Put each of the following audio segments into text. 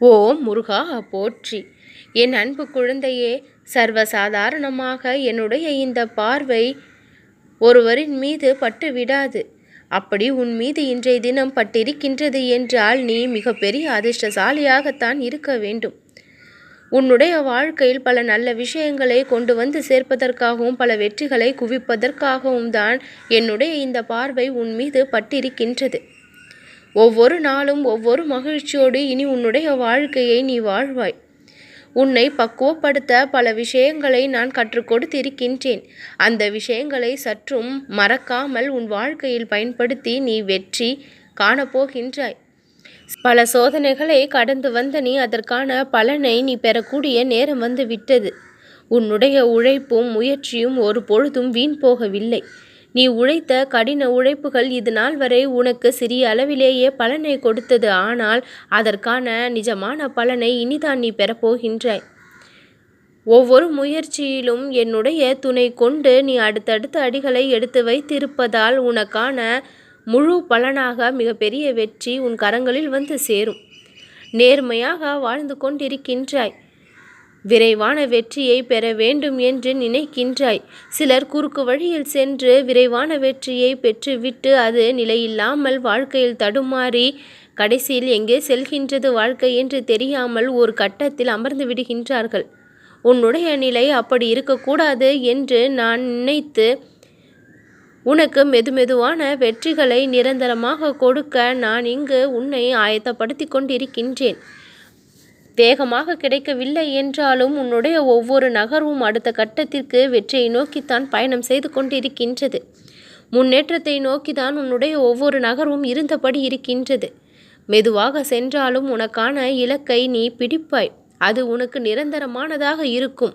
ஓம் முருகா போற்றி. என் அன்பு குழந்தையே சர்வசாதாரணமாக என்னுடைய இந்த பார்வை ஒருவரின் மீது பட்டு விடாது. அப்படி உன் மீது இன்றைய தினம் பட்டிருக்கின்றது என்றால் நீ மிகப்பெரிய அதிர்ஷ்டசாலியாகத்தான் இருக்க வேண்டும். உன்னுடைய வாழ்க்கையில் பல நல்ல விஷயங்களை கொண்டு வந்து சேர்ப்பதற்காகவும் பல வெற்றிகளை குவிப்பதற்காகவும் தான் என்னுடைய இந்த பார்வை உன் மீது பட்டிருக்கின்றது. ஒவ்வொரு நாளும் ஒவ்வொரு மகிழ்ச்சியோடு இனி உன்னுடைய வாழ்க்கையை நீ வாழ்வாய். உன்னை பக்குவப்படுத்த பல விஷயங்களை நான் கற்றுக் கொடுத்திருக்கின்றேன். அந்த விஷயங்களை சற்றும் மறக்காமல் உன் வாழ்க்கையில் பயன்படுத்தி நீ வெற்றி காணப்போகின்றாய். பல சோதனைகளை கடந்து வந்த நீ அதற்கான பலனை நீ பெறக்கூடிய நேரம் வந்து விட்டது. உன்னுடைய உழைப்பும் முயற்சியும் ஒரு பொழுதும் வீண் போகவில்லை. நீ உழைத்த கடின உழைப்புகள் இது நாள் வரை உனக்கு சிறிய அளவிலேயே பலனை கொடுத்தது. ஆனால் அதற்கான நிஜமான பலனை இனிதான் நீ பெறப்போகின்றாய். ஒவ்வொரு முயற்சியிலும் என்னுடைய துணை கொண்டு நீ அடுத்தடுத்த அடிகளை எடுத்து வைத்திருப்பதால் உனக்கான முழு பலனாக மிகப்பெரிய வெற்றி உன் கரங்களில் வந்து சேரும். நேர்மையாக வாழ்ந்து கொண்டிருக்கின்றாய். விரைவான வெற்றியை பெற வேண்டும் என்று நினைக்கின்றாய். சிலர் குறுக்கு வழியில் சென்று விரைவான வெற்றியை பெற்றுவிட்டு அது நிலையில்லாமல் வாழ்க்கையில் தடுமாறி கடைசியில் எங்கே செல்கின்றது வாழ்க்கை என்று தெரியாமல் ஒரு கட்டத்தில் அமர்ந்து விடுகின்றார்கள். உன்னுடைய நிலை அப்படி இருக்கக்கூடாது என்று நான் நினைத்து உனக்கு மெதுமெதுவான வெற்றிகளை நிரந்தரமாக கொடுக்க நான் இங்கு உன்னை ஆயத்தப்படுத்தி கொண்டிருக்கின்றேன். வேகமாக கிடைக்கவில்லை என்றாலும் உன்னுடைய ஒவ்வொரு நகர்வும் அடுத்த கட்டத்திற்கு வெற்றியை நோக்கித்தான் பயணம் செய்து கொண்டிருக்கின்றது. முன்னேற்றத்தை நோக்கிதான் உன்னுடைய ஒவ்வொரு நகர்வும் இருந்தபடி இருக்கின்றது. மெதுவாக சென்றாலும் உனக்கான இலக்கை நீ பிடிப்பாய். அது உனக்கு நிரந்தரமானதாக இருக்கும்.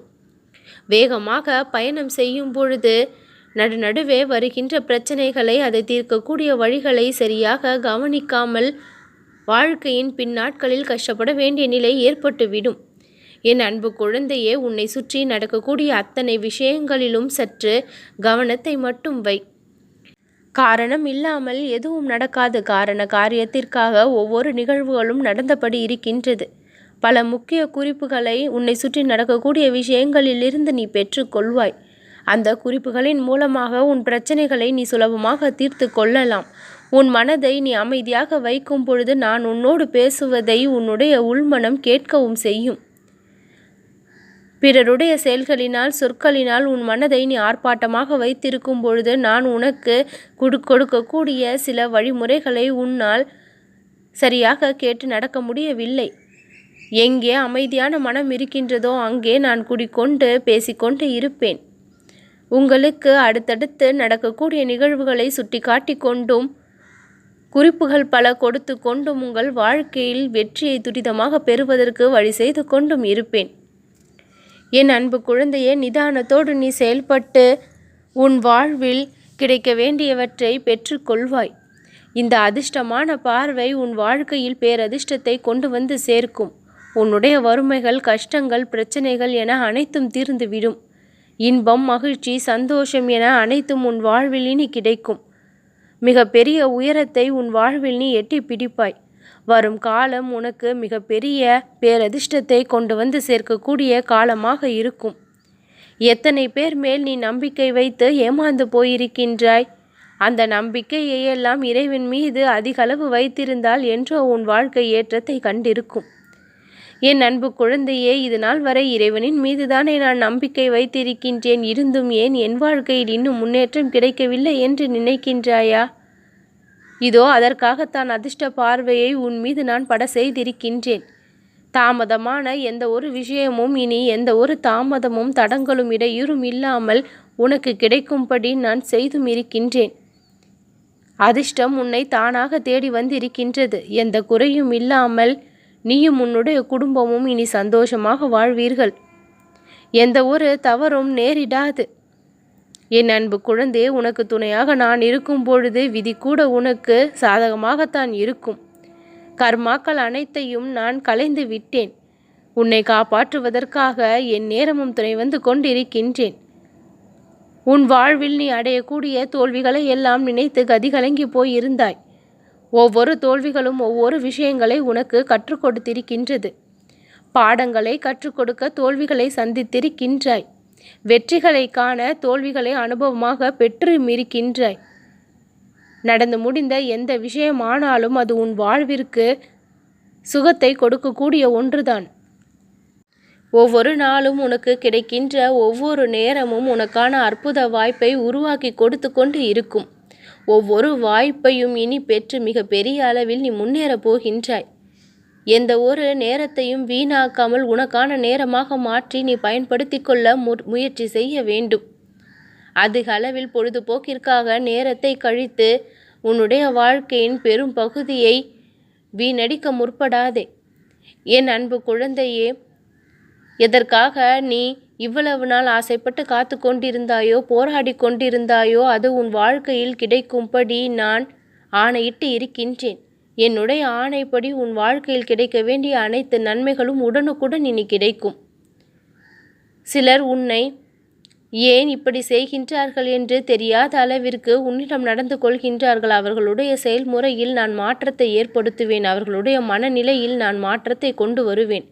வேகமாக பயணம் செய்யும் பொழுது நடுநடுவே வருகின்ற பிரச்சனைகளை அதை தீர்க்கக்கூடிய வழிகளை சரியாக கவனிக்காமல் வாழ்க்கையின் பின்னாட்களில் கஷ்டப்பட வேண்டிய நிலை ஏற்பட்டுவிடும். என் அன்பு குழந்தையே உன்னை சுற்றி நடக்கக்கூடிய அத்தனை விஷயங்களிலும் சற்று கவனத்தை மட்டும் வை. காரணம் இல்லாமல் எதுவும் நடக்காது காரண காரியத்திற்காக ஒவ்வொரு நிகழ்வுகளும் நடந்தபடி இருக்கின்றது. பல முக்கிய குறிப்புகளை உன்னை சுற்றி நடக்கக்கூடிய விஷயங்களிலிருந்து நீ பெற்றுக்கொள்வாய் அந்த குறிப்புகளின் மூலமாக உன் பிரச்சனைகளை நீ சுலபமாக தீர்த்து கொள்ளலாம். உன் மனதை நீ அமைதியாக வைக்கும் பொழுது நான் உன்னோடு பேசுவதை உன்னுடைய உள்மனம் கேட்கவும் செய்யும். பிறருடைய செயல்களினால் சொற்களினால் உன் மனதை நீ ஆர்ப்பாட்டமாக வைத்திருக்கும் பொழுது நான் உனக்கு கொடு கொடுக்கக்கூடிய சில வழிமுறைகளை உன்னால் சரியாக கேட்டு நடக்க முடியவில்லை. எங்கே அமைதியான மனம் இருக்கின்றதோ அங்கே நான் குடிக்கொண்டு பேசிக்கொண்டு இருப்பேன். உங்களுக்கு அடுத்தடுத்து நடக்கக்கூடிய நிகழ்வுகளை சுட்டி காட்டிக்கொண்டும் குறிப்புகள் பல கொடுத்து கொண்டும் உங்கள் வாழ்க்கையில் வெற்றியை துரிதமாக பெறுவதற்கு வழி செய்து கொண்டும் இருப்பேன். என் அன்பு குழந்தையே நிதானத்தோடு நீ செயல்பட்டு உன் வாழ்வில் கிடைக்க வேண்டியவற்றை பெற்றுக்கொள்வாய் இந்த அதிர்ஷ்டமான பார்வை உன் வாழ்க்கையில் பேரதிர்ஷ்டத்தை கொண்டு வந்து சேர்க்கும். உன்னுடைய வறுமைகள் கஷ்டங்கள் பிரச்சனைகள் என அனைத்தும் தீர்ந்துவிடும். இன்பம் மகிழ்ச்சி சந்தோஷம் என அனைத்தும் உன் வாழ்வில் இனி கிடைக்கும். மிக பெரிய உயரத்தை உன் வாழ்வில் நீ எட்டி பிடிப்பாய். வரும் காலம் உனக்கு மிக பெரிய பேரதிர்ஷ்டத்தை கொண்டு வந்து சேர்க்கக்கூடிய காலமாக இருக்கும். எத்தனை பேர் மேல் நீ நம்பிக்கை வைத்து ஏமாந்து போயிருக்கின்றாய்? அந்த நம்பிக்கையை எல்லாம் இறைவன் மீது அதிகளவு வைத்திருந்தால் என்றோ உன் வாழ்க்கை ஏற்றத்தை கண்டிருக்கும். என் அன்பு குழந்தையே இது நாள் வரை இறைவனின் மீதுதானே நான் நம்பிக்கை வைத்திருக்கின்றேன். இருந்தும் ஏன் என் வாழ்க்கையில் இன்னும் முன்னேற்றம் கிடைக்கவில்லை என்று நினைக்கின்றாயா? இதோ அதற்காகத்தான் அதிர்ஷ்ட பார்வையை உன் மீது நான் பட செய்திருக்கின்றேன். தாமதமான எந்த ஒரு விஷயமும் இனி எந்த ஒரு தாமதமும் தடங்களும் இடையூறும் இல்லாமல் உனக்கு கிடைக்கும்படி நான் செய்தும் இருக்கின்றேன். அதிர்ஷ்டம் உன்னை தானாக தேடி வந்திருக்கின்றது. எந்த குறையும் இல்லாமல் நீயும் உன்னுடைய குடும்பமும் இனி சந்தோஷமாக வாழ்வீர்கள். எந்த ஒரு தவறும் நேரிடாது. என் அன்பு குழந்தையே உனக்கு துணையாக நான் இருக்கும் பொழுது விதி கூட உனக்கு சாதகமாகத்தான் இருக்கும். கர்மாக்கள் அனைத்தையும் நான் கலைந்து விட்டேன். உன்னை காப்பாற்றுவதற்காக என் நேரமும் துணை வந்து கொண்டிருக்கின்றேன். உன் வாழ்வில் நீ அடையக்கூடிய தோல்விகளை எல்லாம் நினைத்து கதிகலங்கி போயிருந்தாய். ஒவ்வொரு தோல்விகளும் ஒவ்வொரு விஷயங்களை உனக்கு கற்றுக் கொடுத்திருக்கின்றது. பாடங்களை கற்றுக் கொடுக்க தோல்விகளை சந்தித்திருக்கின்றாய். வெற்றிகளை காண தோல்விகளை அனுபவமாக பெற்று மிருக்கின்றாய் நடந்து முடிந்த எந்த விஷயமானாலும் அது உன் வாழ்விற்கு சுகத்தை கொடுக்கக்கூடிய ஒன்றுதான். ஒவ்வொரு நாளும் உனக்கு கிடைக்கின்ற ஒவ்வொரு நேரமும் உனக்கான அற்புத வாய்ப்பை உருவாக்கி கொடுத்து கொண்டு இருக்கும். ஒவ்வொரு வாய்ப்பையும் இனி பெற்று மிக பெரிய அளவில் நீ முன்னேறப் போகின்றாய். எந்த ஒரு நேரத்தையும் வீணாக்காமல் உனக்கான நேரமாக மாற்றி நீ பயன்படுத்தி கொள்ள முயற்சி செய்ய வேண்டும். அதிக அளவில் பொழுதுபோக்கிற்காக நேரத்தை கழித்து உன்னுடைய வாழ்க்கையின் பெரும் பகுதியை வீணடிக்க முற்படாதே. என் அன்பு குழந்தையே எதற்காக நீ இவ்வளவு நாள் ஆசைப்பட்டு காத்து கொண்டிருந்தாயோ போராடி கொண்டிருந்தாயோ அது உன் வாழ்க்கையில் கிடைக்கும்படி நான் ஆணையிட்டு இருக்கின்றேன். என்னுடைய ஆணைப்படி உன் வாழ்க்கையில் கிடைக்க வேண்டிய அனைத்து நன்மைகளும் உடனுக்குடன் இனி கிடைக்கும். சிலர் உன்னை ஏன் இப்படி செய்கின்றார்கள் என்று தெரியாத அளவிற்கு உன்னிடம் நடந்து கொள்கின்றார்கள். அவர்களுடைய செயல்முறையில் நான் மாற்றத்தை ஏற்படுத்துவேன். அவர்களுடைய மனநிலையில் நான் மாற்றத்தை கொண்டு வருவேன்.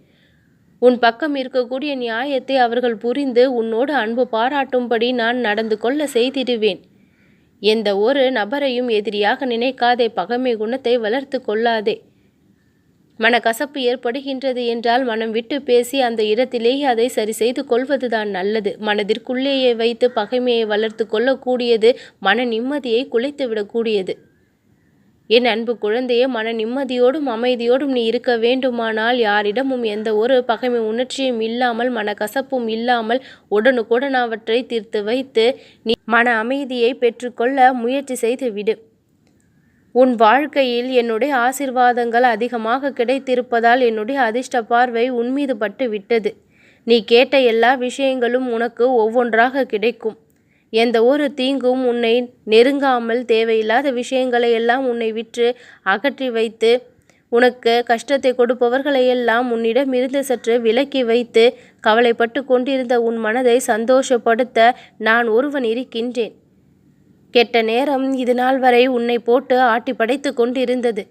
உன் பக்கம் இருக்கக்கூடிய நியாயத்தை அவர்கள் புரிந்து உன்னோடு அன்பு பாராட்டும்படி நான் நடந்து கொள்ள செய்திடுவேன். எந்த ஒரு நபரையும் எதிரியாக நினைக்காதே பகமை குணத்தை வளர்த்து கொள்ளாதே. மனக்கசப்பு ஏற்படுகின்றது என்றால் மனம் விட்டு பேசி அந்த இடத்திலேயே அதை சரி செய்து கொள்வதுதான் நல்லது. மனதிற்குள்ளேயே வைத்து பகைமையை வளர்த்து கொள்ளக்கூடியது மன நிம்மதியை குலைத்து விடக்கூடியது என் அன்பு குழந்தையே மன நிம்மதியோடும் அமைதியோடும் நீ இருக்க வேண்டுமானால் யாரிடமும் எந்த ஒரு பகைமை உணர்ச்சியும் இல்லாமல் மனக்கசப்பும் இல்லாமல் உடனுக்குடன் அவற்றை தீர்த்து வைத்து நீ மன அமைதியை பெற்றுக்கொள்ள முயற்சி செய்து விடு. உன் வாழ்க்கையில் என்னுடைய ஆசிர்வாதங்கள் அதிகமாக கிடைத்திருப்பதால் என்னுடைய அதிர்ஷ்ட பார்வை உன்மீது பட்டு விட்டது. நீ கேட்ட எல்லா விஷயங்களும் உனக்கு ஒவ்வொன்றாக கிடைக்கும். எந்த ஒரு தீங்கும் உன்னை நெருங்காமல் தேவையில்லாத விஷயங்களை எல்லாம் உன்னை விற்று அகற்றி வைத்து உனக்கு கஷ்டத்தை கொடுப்பவர்களை எல்லாம் உன்னிடம் இருந்து சற்று விலக்கி வைத்து கவலைப்பட்டு கொண்டிருந்த உன் மனதை சந்தோஷப்படுத்த நான் ஒருவன் இருக்கின்றேன். கெட்ட நேரம் இது நாள் வரை உன்னை போட்டு ஆட்டி படைத்து கொண்டிருந்தது.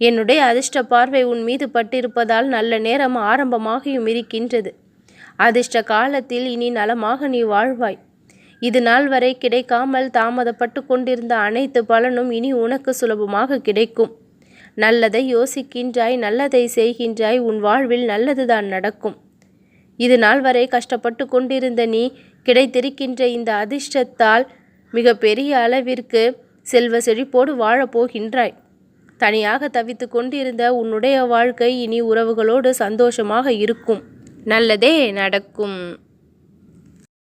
என்னுடைய அதிர்ஷ்ட பார்வை உன் மீது பட்டிருப்பதால் நல்ல நேரம் ஆரம்பமாகியும் இருக்கின்றது. அதிர்ஷ்ட காலத்தில் இனி நலமாக நீ வாழ்வாய். இது நாள் வரை கிடைக்காமல் தாமதப்பட்டு கொண்டிருந்த அனைத்து பலனும் இனி உனக்கு சுலபமாக கிடைக்கும். நல்லதை யோசிக்கின்றாய் நல்லதை செய்கின்றாய் உன் வாழ்வில் நல்லதுதான் நடக்கும். இது நாள் வரை கஷ்டப்பட்டு கொண்டிருந்த நீ கிடைத்திருக்கின்ற இந்த அதிர்ஷ்டத்தால் மிக பெரிய அளவிற்கு செல்வ செழிப்போடு வாழப்போகின்றாய் தனியாக தவித்து கொண்டிருந்த உன்னுடைய வாழ்க்கை இனி உறவுகளோடு சந்தோஷமாக இருக்கும். நல்லதே நடக்கும்.